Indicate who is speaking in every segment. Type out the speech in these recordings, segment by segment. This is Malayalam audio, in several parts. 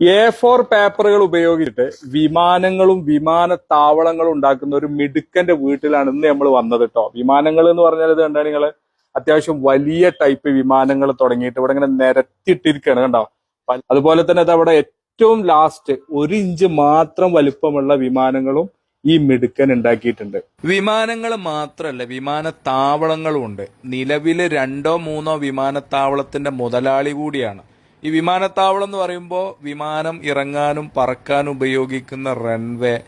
Speaker 1: എ ഫോർ പേപ്പറുകൾ ഉപയോഗിച്ചിട്ട് വിമാനങ്ങളും വിമാനത്താവളങ്ങളും ഉണ്ടാക്കുന്ന ഒരു മിടുക്കന്റെ വീട്ടിലാണ് ഇന്ന് നമ്മൾ വന്നത് കേട്ടോ വിമാനങ്ങൾ എന്ന് പറഞ്ഞാൽ ഇത് കണ്ടാൽ നിങ്ങൾ അത്യാവശ്യം വലിയ ടൈപ്പ് വിമാനങ്ങൾ തുടങ്ങിയിട്ട് ഇവിടെ ഇങ്ങനെ നിരത്തിയിട്ടിരിക്കുകയാണ് കണ്ടോ? അതുപോലെ തന്നെ ഇത് അവിടെ ഏറ്റവും ലാസ്റ്റ് ഒരു ഇഞ്ച് മാത്രം വലുപ്പമുള്ള വിമാനങ്ങളും ഈ മിടുക്കൻ ഉണ്ടാക്കിയിട്ടുണ്ട്. വിമാനങ്ങൾ മാത്രമല്ല വിമാനത്താവളങ്ങളും ഉണ്ട്. നിലവിൽ രണ്ടോ മൂന്നോ വിമാനത്താവളത്തിന്റെ മുതലാളി കൂടിയാണ്. ഈ വിമാനത്താവളം എന്ന് പറയുമ്പോൾ വിമാനം ഇറങ്ങാനും പറക്കാനും ഉപയോഗിക്കുന്ന റൺവേ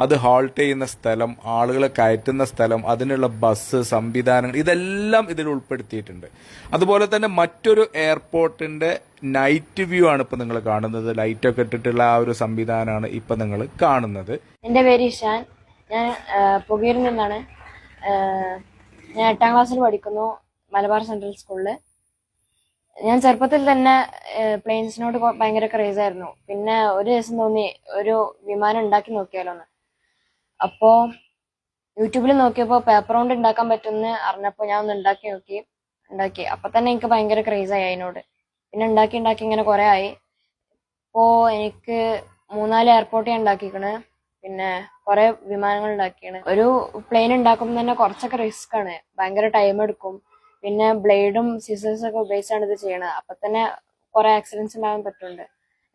Speaker 1: അത് ഹാൾട്ട് ചെയ്യുന്ന സ്ഥലം ആളുകളെ കയറ്റുന്ന സ്ഥലം അതിനുള്ള ബസ് സംവിധാനങ്ങൾ ഇതെല്ലാം ഇതിൽ ഉൾപ്പെടുത്തിയിട്ടുണ്ട്. അതുപോലെ തന്നെ മറ്റൊരു എയർപോർട്ടിന്റെ നൈറ്റ് വ്യൂ ആണ് ഇപ്പൊ നിങ്ങൾ കാണുന്നത്. ലൈറ്റ് ഒക്കെ ഇട്ടിട്ടുള്ള ആ ഒരു സംവിധാനമാണ് ഇപ്പൊ നിങ്ങൾ കാണുന്നത്.
Speaker 2: എന്റെ പേര് ഇഷാൻ. ഞാൻ പുകയിൽ നിന്നാണ്. ഞാൻ എട്ടാം ക്ലാസ്സിൽ പഠിക്കുന്നു മലബാർ സെൻട്രൽ സ്കൂളിൽ ഞാൻ ചെറുപ്പത്തിൽ തന്നെ പ്ലെയിൻസിനോട് ഭയങ്കര ക്രേസ് ആയിരുന്നു. പിന്നെ ഒരു ദിവസം തോന്നി ഒരു വിമാനം ഉണ്ടാക്കി നോക്കിയാലോന്ന്. അപ്പോ യൂട്യൂബിൽ നോക്കിയപ്പോൾ പേപ്പർ കൊണ്ട് ഉണ്ടാക്കാൻ പറ്റുമെന്ന് അറിഞ്ഞപ്പോൾ ഞാൻ ഒന്ന് ഉണ്ടാക്കി നോക്കി ഉണ്ടാക്കി. അപ്പൊ തന്നെ എനിക്ക് ഭയങ്കര ആയി അതിനോട്. പിന്നെ ഉണ്ടാക്കി ഉണ്ടാക്കി ഇങ്ങനെ കുറെ ആയി. ഇപ്പോ എനിക്ക് മൂന്നാൽ എയർപോർട്ട് ഞാൻ ഉണ്ടാക്കിക്കണ്. പിന്നെ കുറെ വിമാനങ്ങൾ ഉണ്ടാക്കിയാണ് ഒരു പ്ലെയിൻ ഉണ്ടാക്കുമ്പോൾ തന്നെ കുറച്ചൊക്കെ റിസ്ക് ആണ്. ഭയങ്കര ടൈം എടുക്കും. പിന്നെ ബ്ലേഡും സിസേഴ്സും ഒക്കെ ഉപയോഗിച്ചാണ് ഇത് ചെയ്യണത്. അപ്പൊ തന്നെ കുറെ ആക്സിഡൻസ് ഉണ്ടാകാൻ പറ്റുന്നുണ്ട്.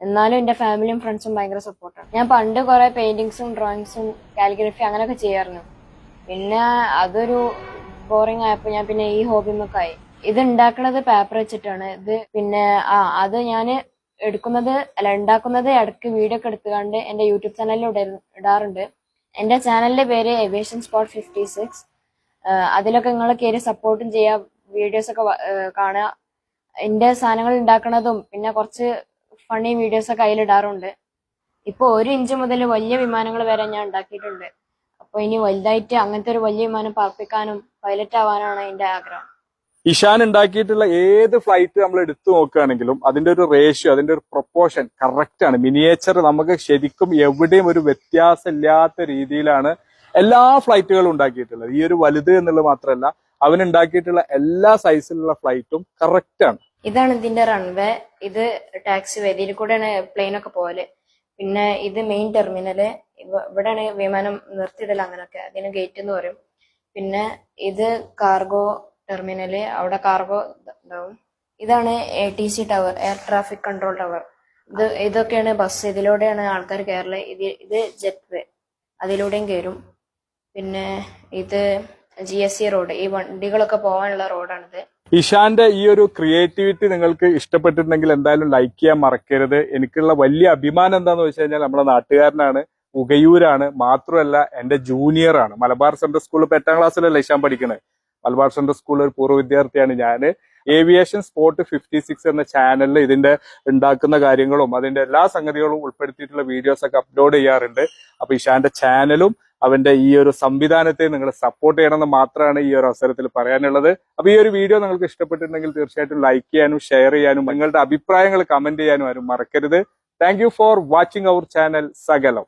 Speaker 2: എന്നാലും എന്റെ ഫാമിലിയും ഫ്രണ്ട്സും ഭയങ്കര സപ്പോർട്ടാണ് ഞാൻ പണ്ട് കുറെ പെയിന്റിങ്സും ഡ്രോയിങ്സും കാലിഗ്രഫി അങ്ങനെയൊക്കെ ചെയ്യാറുണ്ട്. പിന്നെ അതൊരു ബോറിംഗ് ആയപ്പോൾ ഞാൻ പിന്നെ ഈ ഹോബിമൊക്കെയായി ഇത് ഉണ്ടാക്കണത് പേപ്പർ വെച്ചിട്ടാണ്. ഇത് പിന്നെ ആ അത് ഞാൻ എടുക്കുന്നത് അല്ല ഉണ്ടാക്കുന്നത് ഇടയ്ക്ക് വീഡിയോ ഒക്കെ എടുത്തുകൊണ്ട് എന്റെ യൂട്യൂബ് ചാനലിൽ ഇടാറുണ്ട്. എന്റെ ചാനലിന്റെ പേര് എവിയേഷൻ സ്പോട്ട് ഫിഫ്റ്റി സിക്സ് അതിലൊക്കെ നിങ്ങൾ കയറി സപ്പോർട്ടും ചെയ്യുക വീഡിയോസ് ഒക്കെ കാണുക. എന്റെ സാധനങ്ങൾ ഉണ്ടാക്കുന്നതും പിന്നെ കുറച്ച് ഫണ്ണി വീഡിയോസ് ഒക്കെ അതിലിടാറുണ്ട് ഇപ്പൊ ഒരു ഇഞ്ച് മുതൽ വലിയ വിമാനങ്ങൾ വരെ ഞാൻ ഉണ്ടാക്കിയിട്ടുണ്ട്. അപ്പൊ ഇനി വലുതായിട്ട് അങ്ങനത്തെ ഒരു വലിയ വിമാനം പറപ്പിക്കാനും പൈലറ്റ് ആവാനാണ് എന്റെ ആഗ്രഹം.
Speaker 1: ഇഷാൻ ഉണ്ടാക്കിയിട്ടുള്ള ഏത് ഫ്ലൈറ്റ് നമ്മൾ എടുത്തു നോക്കുകയാണെങ്കിലും അതിന്റെ ഒരു റേഷ്യോ അതിന്റെ ഒരു പ്രൊപ്പോർഷൻ കറക്റ്റ് ആണ്. മിനിയേച്ചർ നമുക്ക് ശരിക്കും എവിടെയും ഒരു വ്യത്യാസമില്ലാത്ത രീതിയിലാണ് എല്ലാ ഫ്ലൈറ്റുകളും ഉണ്ടാക്കിയിട്ടുള്ളത്. ഈ ഒരു വലുത് എന്നുള്ളത് മാത്രമല്ല അവൻ ഉണ്ടാക്കിയിട്ടുള്ള എല്ലാ സൈസിലുള്ള ഫ്ലൈറ്റും കറക്റ്റ് ആണ്.
Speaker 2: ഇതാണ് ഇതിന്റെ റൺവേ ഇത് ടാക്സി വേ ഇതിൽ കൂടെയാണ് പ്ലെയിൻ ഒക്കെ പോകൽ പിന്നെ ഇത് മെയിൻ ടെർമിനൽ ഇവ- ഇവിടെയാണ് വിമാനം നിർത്തിയിടൽ അങ്ങനൊക്കെ. അതിന് ഗേറ്റ് എന്ന് പറയും. പിന്നെ ഇത് കാർഗോ ടെർമിനൽ അവിടെ കാർഗോ ഉണ്ടാവും ഇതാണ് A T C tower air traffic control tower ഇത് ഇതൊക്കെയാണ് ബസ് ഇതിലൂടെയാണ് ആൾക്കാർ കയറൽ ഇത് ഇത് ജെറ്റ് വേ അതിലൂടെയും കയറും പിന്നെ ഇത് ജി എസ് സി റോഡ് ഈ വണ്ടികളൊക്കെ പോകാനുള്ള റോഡാണിത്
Speaker 1: ഇഷാന്റെ ഈ ഒരു ക്രിയേറ്റിവിറ്റി നിങ്ങൾക്ക് ഇഷ്ടപ്പെട്ടിട്ടുണ്ടെങ്കിൽ എന്തായാലും ലൈക്ക് ചെയ്യാൻ മറക്കരുത്. എനിക്കുള്ള വലിയ അഭിമാനം എന്താന്ന് വെച്ച് കഴിഞ്ഞാൽ നമ്മുടെ നാട്ടുകാരനാണ് ഉകയൂരാണ് മാത്രമല്ല എന്റെ ജൂനിയർ ആണ്. മലബാർ സെൻട്രൽ സ്കൂളിൽ ഇപ്പൊ എട്ടാം ക്ലാസ്സിലല്ലേ ഇഷാൻ പഠിക്കുന്നത് മലബാർ സെൻട്രൽ സ്കൂളിൽ ഒരു പൂർവ വിദ്യാർത്ഥിയാണ് ഞാൻ ഏവിയേഷൻ സ്പോട്ട് ഫിഫ്റ്റി സിക്സ് എന്ന ചാനലിൽ ഇതിന്റെ ഉണ്ടാക്കുന്ന കാര്യങ്ങളും അതിന്റെ എല്ലാ സംഗതികളും ഉൾപ്പെടുത്തിയിട്ടുള്ള വീഡിയോസ് ഒക്കെ അപ്ലോഡ് ചെയ്യാറുണ്ട്. അപ്പൊ ഇഷാന്റെ ചാനലും അവന്റെ ഈ ഒരു സംവിധാനത്തെ നിങ്ങൾ സപ്പോർട്ട് ചെയ്യണമെന്ന് മാത്രമാണ് ഈ ഒരു അവസരത്തിൽ പറയാനുള്ളത്. അപ്പൊ ഈ ഒരു വീഡിയോ നിങ്ങൾക്ക് ഇഷ്ടപ്പെട്ടിട്ടുണ്ടെങ്കിൽ തീർച്ചയായിട്ടും ലൈക്ക് ചെയ്യാനും ഷെയർ ചെയ്യാനും നിങ്ങളുടെ അഭിപ്രായങ്ങൾ കമന്റ് ചെയ്യാനും ആരും മറക്കരുത്. Thank for watching our channel സകലം